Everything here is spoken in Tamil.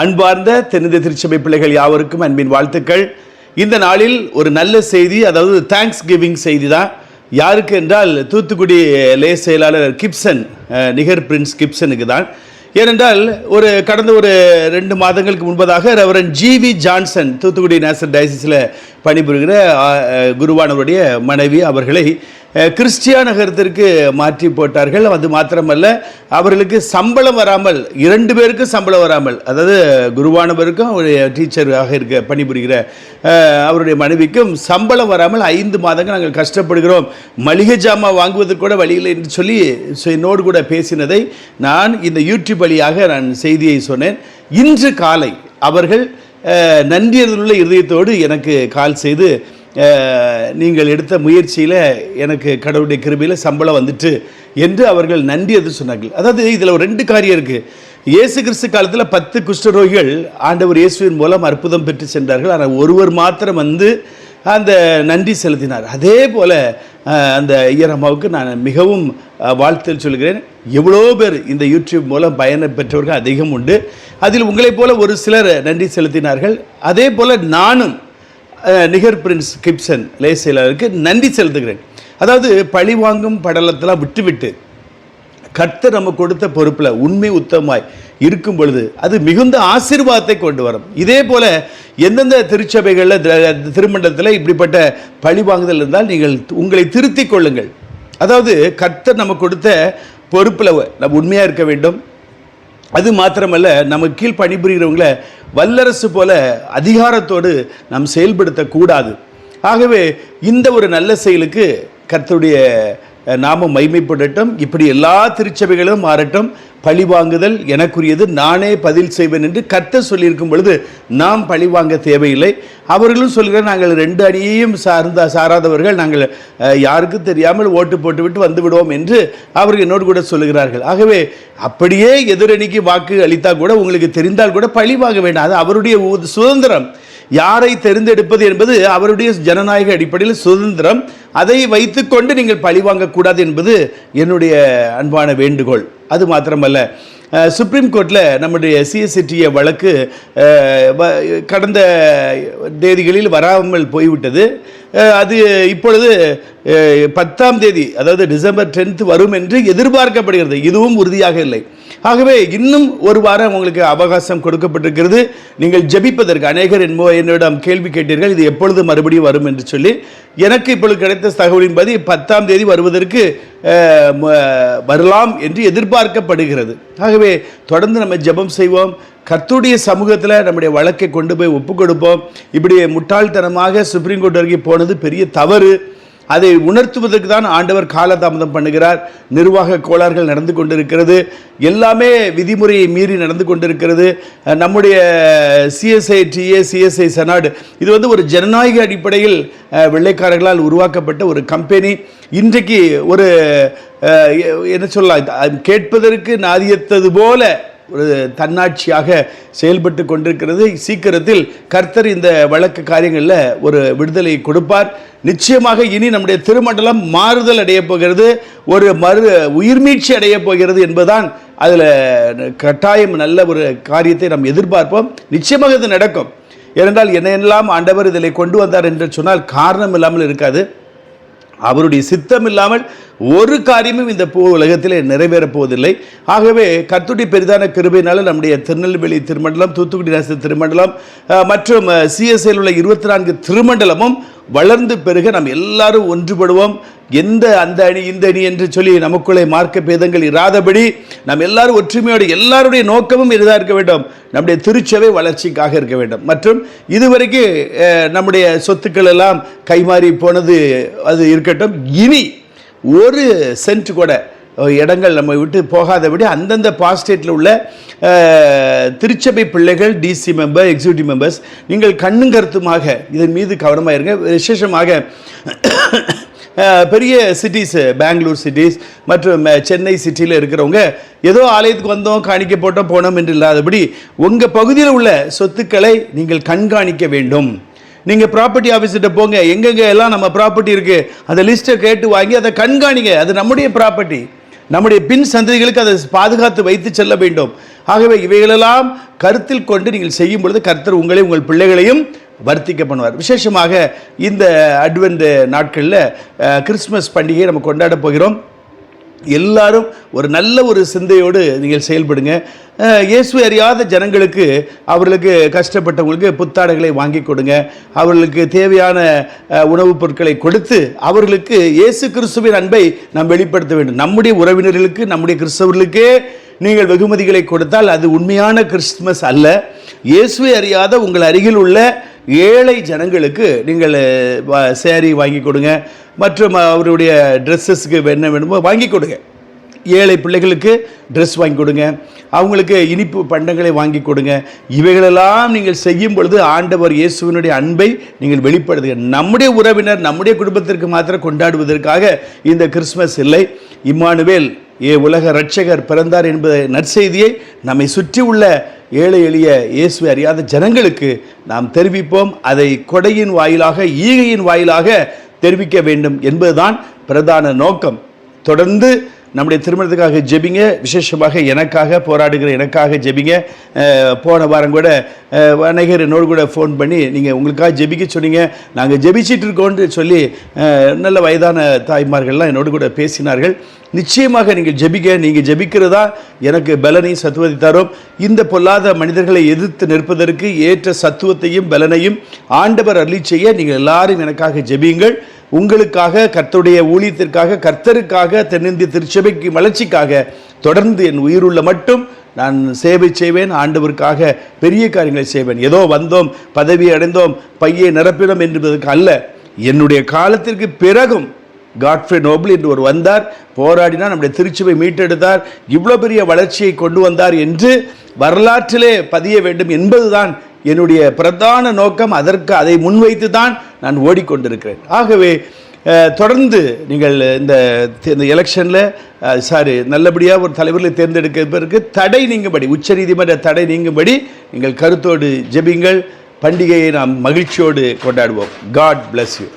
அன்பார்ந்த தெரிந்த திருச்சபை பிள்ளைகள் யாவருக்கும் அன்பின் வாழ்த்துக்கள். இந்த நாளில் ஒரு நல்ல செய்தி அதாவது தேங்க்ஸ் கிவிங் செய்தி தான் யாருக்கு என்றால் தூத்துக்குடி லே செயலாளர் கிப்சன் நிகர் பிரின்ஸ் கிப்சனுக்கு தான். ஏனென்றால் ஒரு கடந்த ஒரு ரெண்டு மாதங்களுக்கு முன்பதாக reverend GV Johnson Thoothukudi national டயசிஸில் பணிபுரிகிற குருவானவருடைய மனைவி அவர்களை கிறிஸ்டியா நகரத்திற்கு மாற்றி போட்டார்கள். அது மாத்திரமல்ல அவர்களுக்கு சம்பளம் வராமல் இரண்டு பேருக்கும் சம்பளம் வராமல் அதாவது குருவானவருக்கும் அவருடைய டீச்சராக இருக்க பணிபுரிகிற அவருடைய மனைவிக்கும் சம்பளம் வராமல் ஐந்து மாதங்கள் நாங்கள் கஷ்டப்படுகிறோம். மளிகை ஜாமான் வாங்குவதற்கு கூட வழியில் என்று சொல்லி என்னோடு கூட பேசினதை நான் இந்த யூடியூப் வழியாக நான் செய்தியை சொன்னேன். இன்று காலை அவர்கள் அஹ், இருதயத்தோடு எனக்கு கால் செய்து நீங்கள் எடுத்த முயற்சியில் எனக்கு கடவுளுடைய கிருபையில் சம்பளம் வந்துட்டு என்று அவர்கள் நன்றி அது சொன்னார்கள். அதாவது இதில் ஒரு ரெண்டு காரியம் இருக்குது இயேசு கிறிஸ்து காலத்தில் பத்து குஷ்டரோகிகள் ஆண்டவர் இயேசுவின் மூலம் அற்புதம் பெற்று சென்றார்கள். ஆனால் ஒருவர் மாத்திரம் வந்து அந்த நன்றி செலுத்தினார். அதே போல் அந்த ஐயரம்மாவுக்கு நான் மிகவும் வாழ்த்தல் சொல்கிறேன். எவ்வளோ பேர் இந்த யூடியூப் மூலம் பயனை பெற்றவர்கள் அதிகம் உண்டு. அதில் உங்களைப் போல ஒரு சிலர் நன்றி செலுத்தினார்கள். அதே போல் நானும் நிகர் பிரின்ஸ் கிப்சன் லேசலருக்கு நன்றி செலுத்துகிறேன். அதாவது பழி வாங்கும் படலத்தெல்லாம் விட்டுவிட்டு கர்த்தர் நம்ம கொடுத்த பொறுப்பில் உண்மை உத்தமாய் இருக்கும் பொழுது அது மிகுந்த ஆசீர்வாதத்தை கொண்டு வரும். இதே போல எந்தெந்த திருச்சபைகளில் திருமண்டலத்தில் இப்படிப்பட்ட பழி வாங்குதல் இருந்தால் நீங்கள் உங்களை திருத்திக் கொள்ளுங்கள். அதாவது கர்த்தர் நம்ம கொடுத்த பொறுப்பில் நம்ம உண்மையாக இருக்க வேண்டும். அது மாத்திரமல்ல நமக்கு கீழ் பணிபுரிகிறவங்கள வல்லரசு போல அதிகாரத்தோடு நாம் செயல்படுத்தக்கூடாது. ஆகவே இந்த ஒரு நல்ல செயலுக்கு கர்த்தருடைய நாமும் மைமைப்படட்டும். இப்படி எல்லா திருச்சபைகளும் மாறட்டும். பழி வாங்குதல் எனக்குரியது. நானே பதில் செய்வேன் என்று கத்த சொல்லியிருக்கும் பொழுது நாம் பழி வாங்க தேவையில்லை. அவர்களும் சொல்கிறார் நாங்கள் ரெண்டு அணியையும் சார்ந்த சாராதவர்கள். நாங்கள் யாருக்கும் தெரியாமல் ஓட்டு போட்டுவிட்டு வந்து விடுவோம் என்று அவர்கள் என்னோடு கூட சொல்லுகிறார்கள். ஆகவே அப்படியே எதிரணிக்கு வாக்கு அளித்தால் கூட உங்களுக்கு தெரிந்தால் கூட பழி வாங்க வேண்டாம். அது அவருடைய சுதந்திரம். யாரை தெரிந்தெடுப்பது என்பது அவருடைய ஜனநாயக அடிப்படையில் சுதந்திரம். அதை வைத்துக்கொண்டு நீங்கள் பழிவாங்கக்கூடாது என்பது என்னுடைய அன்பான வேண்டுகோள். அது மாத்திரமல்ல. சுப்ரீம் கோர்ட்டில் நம்முடைய சிஎஸ்சிடிஏ வழக்கு வ- கடந்த தேதிகளில் வராமல் போய்விட்டது. அது இப்பொழுது பத்தாம் தேதி அதாவது டிசம்பர் டென்த் வரும் என்று எதிர்பார்க்கப்படுகிறது. இதுவும் உறுதியாக இல்லை. ஆகவே இன்னும் ஒரு வாரம் உங்களுக்கு அவகாசம் கொடுக்கப்பட்டிருக்கிறது. நீங்கள் ஜெபிப்பதற்கு அநேகர் என்போ என்னிடம் கேள்வி கேட்டீர்கள் இது எப்பொழுது மறுபடியும் வரும் என்று சொல்லி எனக்கு இப்பொழுது கிடைத்த தகவலின்படி பத்தாம் தேதி வருவதற்கு வரலாம் என்று எதிர்பார்க்கப்படுகிறது. ஆகவே தொடர்ந்து நம்ம ஜெபம் செய்வோம். கர்த்துடைய சமூகத்தில் நம்முடைய வழக்கை கொண்டு போய் ஒப்புக் கொடுப்போம் இப்படி முட்டாள்தனமாக சுப்ரீம் கோர்ட் வரைக்கும் போனது பெரிய தவறு. அதை உணர்த்துவதற்கு தான் ஆண்டவர் காலதாமதம் பண்ணுகிறார். நிர்வாக கோளாறுகள் நடந்து கொண்டிருக்கிறது. எல்லாமே விதிமுறையை மீறி நடந்து கொண்டிருக்கிறது. நம்முடைய சிஎஸ்ஐ டிஏ சிஎஸ்ஐ செனாடு இது வந்து ஒரு ஜனநாயக அடிப்படையில் வெள்ளைக்காரர்களால் உருவாக்கப்பட்ட ஒரு கம்பெனி. இன்றைக்கு ஒரு என்ன சொல்லலாம்? கேட்பதற்கு நாதியத்தது போல ஒரு தன்னாட்சியாக செயல்பட்டு கொண்டிருக்கிறது. சீக்கிரத்தில் கர்த்தர் இந்த வழக்கு காரியங்களில் ஒரு விடுதலை கொடுப்பார். நிச்சயமாக இனி நம்முடைய திருமண்டலம் மாறுதல் அடையப் போகிறது. ஒரு மறு உயிர்மீட்சி அடையப் போகிறது என்பதுதான் அதில் கட்டாயம் நல்ல ஒரு காரியத்தை நாம் எதிர்பார்ப்போம். நிச்சயமாக இது நடக்கும். ஏனென்றால் என்னெல்லாம் ஆண்டவர் இதில் கொண்டு வந்தார் என்று சொன்னால் காரணம் இல்லாமல் இருக்காது. அவருடைய சித்தம் இல்லாமல் ஒரு காரியமும் இந்த பூ உலகத்தில் நிறைவேறப் போவதில்லை ஆகவே கத்துடி பெரிதான கிருபையினால நம்முடைய திருநெல்வேலி திருமண்டலம் தூத்துக்குடி ராசி திருமண்டலம் மற்றும் சிஎஸ்ஐயில் உள்ள இருபத்தி நான்கு திருமண்டலமும் வளர்ந்து பெருக நாம் எல்லாரும் ஒன்றுபடுவோம். எந்த அந்த அணி இந்த அணி என்று சொல்லி நமக்குள்ளே மார்க்க பேதங்கள் இராதபடி நாம் எல்லாரும் ஒற்றுமையோடு எல்லாருடைய நோக்கமும் இதுதான் இருக்க வேண்டும். நம்முடைய திருச்சபை வளர்ச்சிக்காக இருக்க வேண்டும். மற்றும் இதுவரைக்கும் நம்முடைய சொத்துக்கள் எல்லாம் கைமாறி போனது அது இருக்கட்டும். இனி ஒரு சென்ட் கூட இடங்கள் நம்ம விட்டு போகாதபடி அந்தந்த பாஸ்டேட்டில் உள்ள திருச்சபை பிள்ளைகள் டிசி மெம்பர் எக்ஸிக்யூட்டிவ் மெம்பர்ஸ் நீங்கள் கண்ணும் கருத்துமாக இதன் மீது கவனமாக இருங்க. விசேஷமாக பெரிய சிட்டிஸ் பெங்களூர் சிட்டிஸ் மற்றும் சென்னை சிட்டியில் இருக்கிறவங்க ஏதோ ஆலயத்துக்கு வந்தோம் காணிக்க போட்டோம் போனோம் என்று இல்லாதபடி உங்கள் பகுதியில் உள்ள சொத்துக்களை நீங்கள் கண்காணிக்க வேண்டும். நீங்கள் ப்ராப்பர்ட்டி ஆஃபீஸ்கிட்ட போங்க. எங்கெங்க எல்லாம் நம்ம ப்ராப்பர்ட்டி இருக்குது அந்த லிஸ்ட்டை கேட்டு வாங்கி அதை கண்காணிங்க. அது நம்முடைய ப்ராப்பர்ட்டி நம்முடைய பின் சந்ததிகளுக்கு அதை பாதுகாத்து வைத்து செல்ல வேண்டும். ஆகவே இவைகளெல்லாம் கருத்தில் கொண்டு நீங்கள் செய்யும் பொழுது கர்த்தர் உங்களையும் உங்கள் பிள்ளைகளையும் வர்த்திக்க பண்ணுவார். விசேஷமாக இந்த அட்வென்ட் நாட்களில் கிறிஸ்மஸ் பண்டிகையை நம்ம கொண்டாட போகிறோம். எல்லாரும் ஒரு நல்ல ஒரு சிந்தையோடு நீங்கள் செயல்படுங்க. இயேசு இயேசுவை அறியாத ஜனங்களுக்கு அவர்களுக்கு கஷ்டப்பட்டவங்களுக்கு புத்தாடைகளை வாங்கி கொடுங்க. அவர்களுக்கு தேவையான உணவுப் பொருட்களை கொடுத்து அவர்களுக்கு இயேசு கிறிஸ்துவின் அன்பை நாம் வெளிப்படுத்த வேண்டும். நம்முடைய உறவினர்களுக்கு நம்முடைய கிறிஸ்தவர்களுக்கே நீங்கள் வெகுமதிகளை கொடுத்தால் அது உண்மையான கிறிஸ்துமஸ் அல்ல. இயேசுவை அறியாத உங்கள் அருகில் உள்ள ஏழை ஜனங்களுக்கு நீங்கள் அஹ், சேரீ வாங்கி கொடுங்க. மற்றும் அவருடைய ட்ரெஸ்ஸஸ்க்கு என்ன வேணுமோ வாங்கி கொடுங்க. ஏழை பிள்ளைகளுக்கு ட்ரெஸ் வாங்கி கொடுங்க. அவங்களுக்கு இனிப்பு பண்டங்களை வாங்கி கொடுங்க. இவைகளெல்லாம் நீங்கள் செய்யும் பொழுது ஆண்டவர் இயேசுவினுடைய அன்பை நீங்கள் வெளிப்படுத்துங்க. நம்முடைய உறவினர் நம்முடைய குடும்பத்திற்கு மாத்திரம் கொண்டாடுவதற்காக இந்த கிறிஸ்மஸ் இல்லை. இம்மானுவேல் ஏ உலக ரட்சகர் பிறந்தார் என்பதை நற்செய்தியை நம்மை சுற்றி உள்ள ஏழை எளிய இயேசுவை அறியாத ஜனங்களுக்கு நாம் தெரிவிப்போம். அதை கொடையின் வாயிலாக ஈகையின் வாயிலாக தெரிவிக்க வேண்டும் என்பதுதான் பிரதான நோக்கம். தொடர்ந்து நம்முடைய திருமணத்துக்காக ஜெபிங்க. விசேஷமாக எனக்காக போராடுகிற எனக்காக ஜெபிங்க. போன வாரம் கூட அஹ், அநேகர் என்னோடு கூட ஃபோன் பண்ணி நீங்கள் உங்களுக்காக ஜெபிக்க சொன்னீங்க. நாங்கள் ஜெபிச்சிட்டு இருக்கோன்னு சொல்லி நல்ல வயதான தாய்மார்கள்லாம் என்னோடு கூட பேசினார்கள். நிச்சயமாக நீங்கள் ஜெபிக்க நீங்கள் ஜெபிக்கிறதா எனக்கு பலனையும் சத்துவத்தை தரும். இந்த பொல்லாத மனிதர்களை எதிர்த்து நிற்பதற்கு ஏற்ற சத்துவத்தையும் பலனையும் ஆண்டவர் அருளி செய்ய நீங்கள் எல்லாரும் எனக்காக ஜெபியுங்கள். உங்களுக்காக கர்த்தருடைய ஊழியத்திற்காக கர்த்தருக்காக தென்னிந்திய திருச்சபைக்கு வளர்ச்சிக்காக தொடர்ந்து என் உயிருள்ள மட்டும் நான் சேவை செய்வேன் ஆண்டவருக்காக பெரிய காரியங்களை செய்வேன். ஏதோ வந்தோம் பதவி அடைந்தோம் பையை நிரப்பினோம் என்பதற்கு அல்ல. என்னுடைய காலத்திற்கு பிறகும் காட்ஃப்ரே நோபல் என்று ஒரு வந்தார் போராடினார் நம்முடைய திருச்சுவை மீட்டெடுத்தார் இவ்வளோ பெரிய வளர்ச்சியை கொண்டு வந்தார் என்று வரலாற்றிலே பதிய வேண்டும் என்பதுதான் என்னுடைய பிரதான நோக்கம் அதற்கு அதை முன்வைத்து தான் நான் ஓடிக்கொண்டிருக்கிறேன். ஆகவே தொடர்ந்து நீங்கள் இந்த இந்த எலெக்ஷனில் சாரி நல்லபடியாக ஒரு தலைவர்களை தேர்ந்தெடுப்பதற்கு தடை நீங்கும்படி உச்சநீதிமன்ற தடை நீங்கும்படி நீங்கள் கருத்தோடு ஜெபிங்கள். பண்டிகையை நாம் மகிழ்ச்சியோடு கொண்டாடுவோம். God bless you